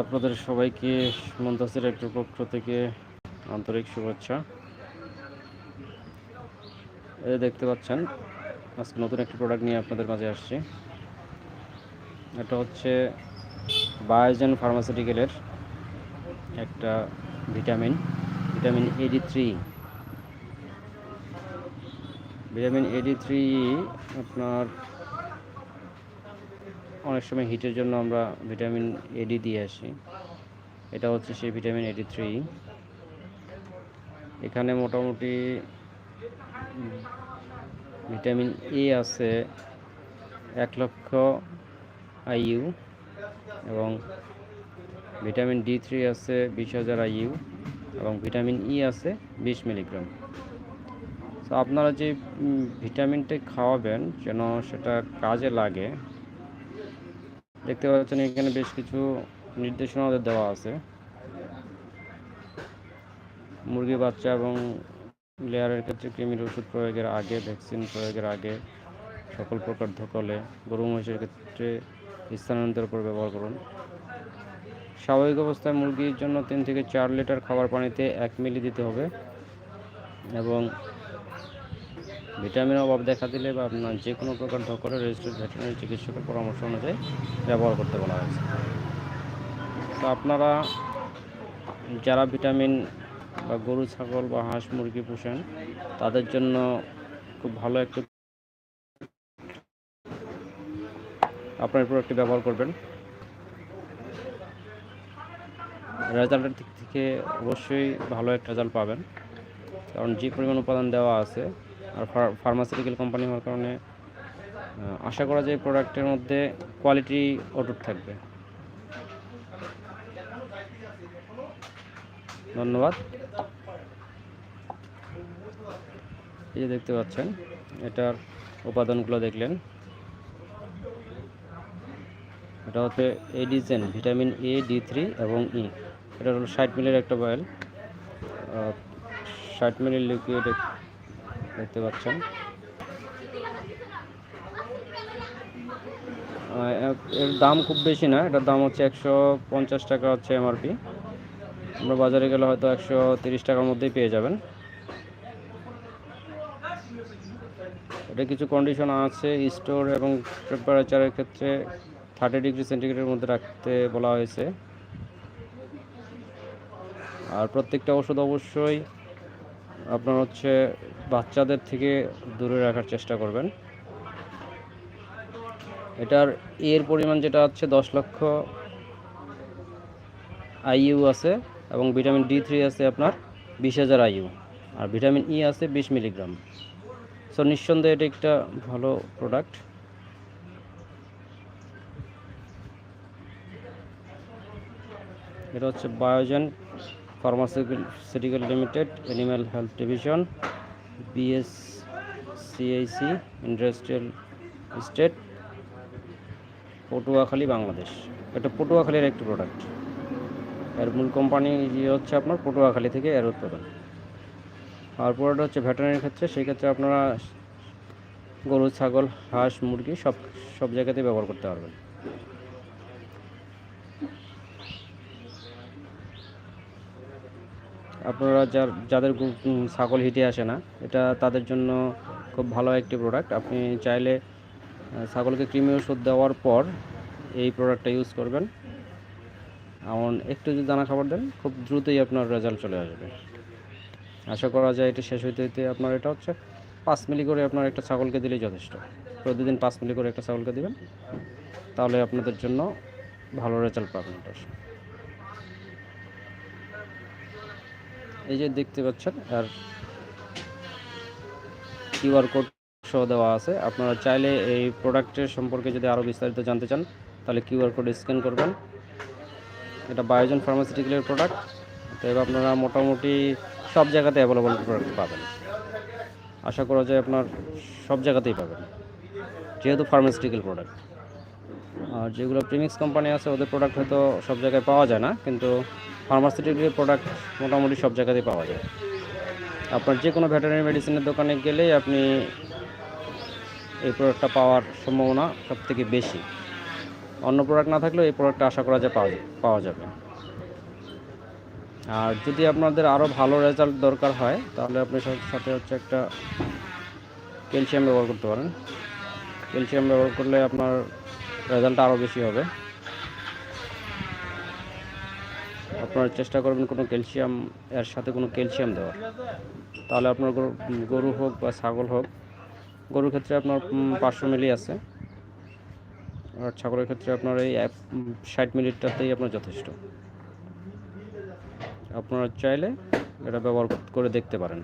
আপনাদের সবাইকে মন্তাসের একটু পক্ষ থেকে আন্তরিক শুভেচ্ছা। এই দেখতে পাচ্ছেন, আজকে নতুন একটি প্রোডাক্ট নিয়ে আপনাদের মাঝে আসছি। এটা হচ্ছে বায়োজেন ফার্মাসিউটিক্যালের একটা vitamin vitamin A D three vitamin A D three আপনার অনেক সময় হিটের জন্য আমরা ভিটামিন এডি দিয়ে আসি। এটা হচ্ছে সেই ভিটামিন এডি থ্রি এখানে মোটামুটি ভিটামিন এ আছে এক লক্ষ আইইউ এবং ভিটামিন ডি থ্রি আছে বিশ হাজার আইইউ এবং ভিটামিন ই আছে বিশ মিলিগ্রাম। তো আপনারা যে ভিটামিনটা খাওয়াবেন যেন সেটা কাজে লাগে দেখতে পাচ্ছেন এখানে বেশ কিছু নির্দেশনা আমাদের দেওয়া আছে। মুরগি বাচ্চা এবং লেয়ারের ক্ষেত্রে কৃমির ওষুধ প্রয়োগের আগে ভ্যাকসিন প্রয়োগের আগে সকল প্রকার ধকলে গরু, মহিষের ক্ষেত্রে স্থানান্তর করে ব্যবহার করুন। স্বাভাবিক অবস্থায় মুরগির জন্য তিন থেকে চার লিটার খাবার পানিতে এক মিলি দিতে হবে এবং ভিটামিন অভাব দেখা দিলে বা আপনার যে কোনো প্রকার ধকলে রেজিস্টার্ড ভেটেরিনারি চিকিৎসকের পরামর্শ অনুযায়ী ব্যবহার করতে বলা হয়েছে। তো আপনারা যারা ভিটামিন বা গরু, ছাগল বা হাঁস, মুরগি পোষেন, তাদের জন্য খুব ভালো একটা আপনার প্রোডাক্টটি ব্যবহার করবেন। রেজাল্টের দিক থেকে অবশ্যই ভালো একটা রেজাল্ট পাবেন। কারণ যে পরিমাণ উপাদান দেওয়া আছে আর ফার্মাসিউটিক্যাল কোম্পানি হওয়ার কারণে আশা করা যায় প্রোডাক্টের মধ্যে কোয়ালিটি অটুট থাকবে। ধন্যবাদ। এই যে দেখতে পাচ্ছেন, এটার উপাদানগুলো দেখলেন। এটা হচ্ছে এডিজেন ভিটামিন এ ডি থ্রি এবং ই এটা হলো ষাট মিলির একটা বয়েল ষাট মিলির লিকুইড দেখতে পাচ্ছেন। এর দাম খুব বেশি না, এটার দাম হচ্ছে একশো পঞ্চাশ টাকা হচ্ছে এমআরপি আমরা বাজারে গেলে হয়তো একশো তিরিশ টাকার মধ্যেই পেয়ে যাবেন। এটা কিছু কন্ডিশন আছে স্টোর এবং টেম্পারেচারের ক্ষেত্রে থার্টি ডিগ্রি সেন্টিগ্রেডের মধ্যে রাখতে বলা হয়েছে। আর প্রত্যেকটা ওষুধ অবশ্যই আপনার হচ্ছে বাচ্চাদের থেকে দূরে রাখার চেষ্টা করবেন। এটার এর পরিমাণ যেটা হচ্ছে দশ লক্ষ আইইউ আছে এবং ভিটামিন ডি থ্রি আছে আপনার বিশ হাজার আইইউ। আর ভিটামিন ই আছে বিশ মিলিগ্রাম। সো নিঃসন্দেহে এটা একটা ভালো প্রোডাক্ট এটা হচ্ছে Biogen pharmaceutical limited animal health division B S C I C industrial state Patuakhali, Bangladesh. এটা পটুয়াখালীর একটি প্রোডাক্টের মূল কোম্পানি হচ্ছে আপনার পটুয়াখালী থেকে এর উৎপাদন। আর প্রোডাক্ট হচ্ছে ভেটেরিনারির ক্ষেত্রে, সেই ক্ষেত্রে আপনারা গরু, ছাগল, হাঁস, মুরগি সব সব জায়গাতেই ব্যবহার করতে পারবেন। আপনারা যার, যাদের ছাগল হিটে আসে না, এটা তাদের জন্য খুব ভালো একটি প্রোডাক্ট আপনি চাইলে ছাগলকে কৃমি ওষুধ দেওয়ার পর এই প্রোডাক্টটা ইউজ করবেন। এমন একটু যদি দানা খাবার দেন, খুব দ্রুতই আপনার রেজাল্ট চলে আসবে। আশা করা যায় এটা শেষ হইতে হইতে আপনার এটা হচ্ছে পাঁচ মিলি করে আপনার একটা ছাগলকে দিলেই যথেষ্ট। প্রতিদিন পাঁচ মিলি করে একটা ছাগলকে দিবেন, তাহলে আপনাদের জন্য ভালো রেজাল্ট পাবেন এটা। এই যে দেখতে পাচ্ছেন, আর কিউআর কোড সহ দেওয়া আছে। আপনারা চাইলে এই প্রোডাক্টের সম্পর্কে যদি আরও বিস্তারিত জানতে চান, তাহলে কিউআর কোড স্ক্যান করবেন। এটা বায়োজন ফার্মাসিউটিক্যালের প্রোডাক্ট। তো এবার আপনারা মোটামুটি সব জায়গাতে অ্যাভেলেবল প্রোডাক্ট পাবেন। আশা করা যায় আপনার সব জায়গাতেই পাবেন, যেহেতু ফার্মাসিউটিক্যাল প্রোডাক্ট আর যেগুলো প্রিমিক্স কোম্পানি আছে, ওদের প্রোডাক্ট হয়তো সব জায়গায় পাওয়া যায় না, কিন্তু ফার্মাসিউটিক্যাল প্রোডাক্ট মোটামুটি সব জায়গাতেই পাওয়া যায়। আপনার যে কোনো ভেটেরিনারি মেডিসিনের দোকানে গেলেই আপনি এই প্রোডাক্টটা পাওয়ার সম্ভাবনা সব থেকে বেশি। অন্য প্রোডাক্ট না থাকলেও এই প্রোডাক্টটা আশা করা যায় পাওয়া পাওয়া যাবে। আর যদি আপনাদের আরও ভালো রেজাল্ট দরকার হয়, তাহলে আপনি সাথে- হচ্ছে একটা ক্যালসিয়াম ব্যবহার করতে পারেন। ক্যালসিয়াম ব্যবহার করলে আপনার রেজাল্টটা আরও বেশি হবে। আপনারা চেষ্টা করবেন কোনো ক্যালসিয়াম, এর সাথে কোনো ক্যালসিয়াম দেওয়ার। তাহলে আপনার গরু হোক বা ছাগল হোক, গরুর ক্ষেত্রে আপনার পাঁচশো মিলি আছে। আর ছাগলের ক্ষেত্রে আপনার এই এক ষাট মিনিটটাতেই আপনার যথেষ্ট। আপনারা চাইলে এটা ব্যবহার করে দেখতে পারেন।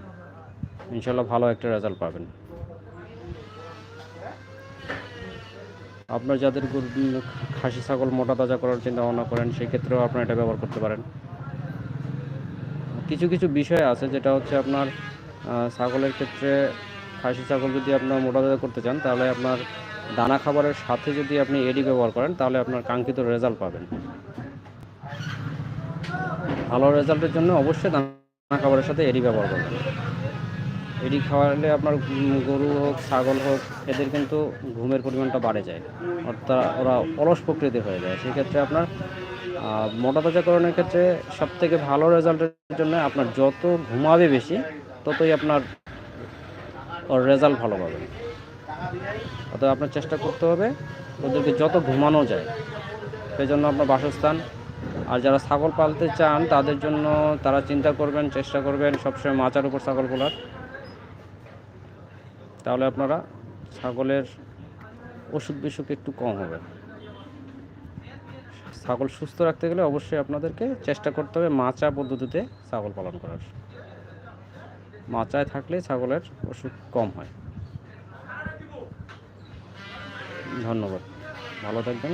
ইনশাল্লাহ ভালো একটা রেজাল্ট পাবেন। আপনার যাদের খাসি, ছাগল মোটা তাজা করার চিন্তা ভাবনা করেন সেই ক্ষেত্রেও আপনারা এটা ব্যবহার করতে পারেন। কিছু কিছু বিষয় আছে যেটা হচ্ছে আপনার ছাগলের ক্ষেত্রে খাসি ছাগল যদি আপনার মোটা তাজা করতে চান, তাহলে আপনার দানা খাবারের সাথে যদি আপনি এডি ব্যবহার করেন, তাহলে আপনার কাঙ্ক্ষিত রেজাল্ট পাবেন। ভালো রেজাল্টের জন্য অবশ্যই দানা খাবারের সাথে এডি ব্যবহার করবেন। এডি খাওয়ালে আপনার গরু হোক, ছাগল হোক, এদের কিন্তু ঘুমের পরিমাণটা বাড়ে যায়। অর্থাৎ ওরা অলস প্রকৃতির হয়ে যায়। সেক্ষেত্রে আপনার মোটা তাজাকরণের ক্ষেত্রে সব থেকে ভালো রেজাল্টের জন্য আপনার যত ঘুমাবে বেশি, ততই আপনার রেজাল্ট ভালো পাবেন। অতএব আপনার চেষ্টা করতে হবে ওদেরকে যত ঘুমানো যায়। সেই জন্য আপনার বাসস্থান, আর যারা ছাগল পালতে চান, তাদের জন্য তারা চিন্তা করবেন, চেষ্টা করবেন সবসময় মাচার উপর ছাগল পোলার তাহলে আপনারা ছাগলের ওষুধ বিসুখ একটু কম হবে। ছাগল সুস্থ রাখতে গেলে অবশ্যই আপনাদেরকে চেষ্টা করতে হবে মাচা পদ্ধতিতে ছাগল পালন করার। মাচায় থাকলে ছাগলের অসুখ কম হয়। ধন্যবাদ। ভালো থাকবেন।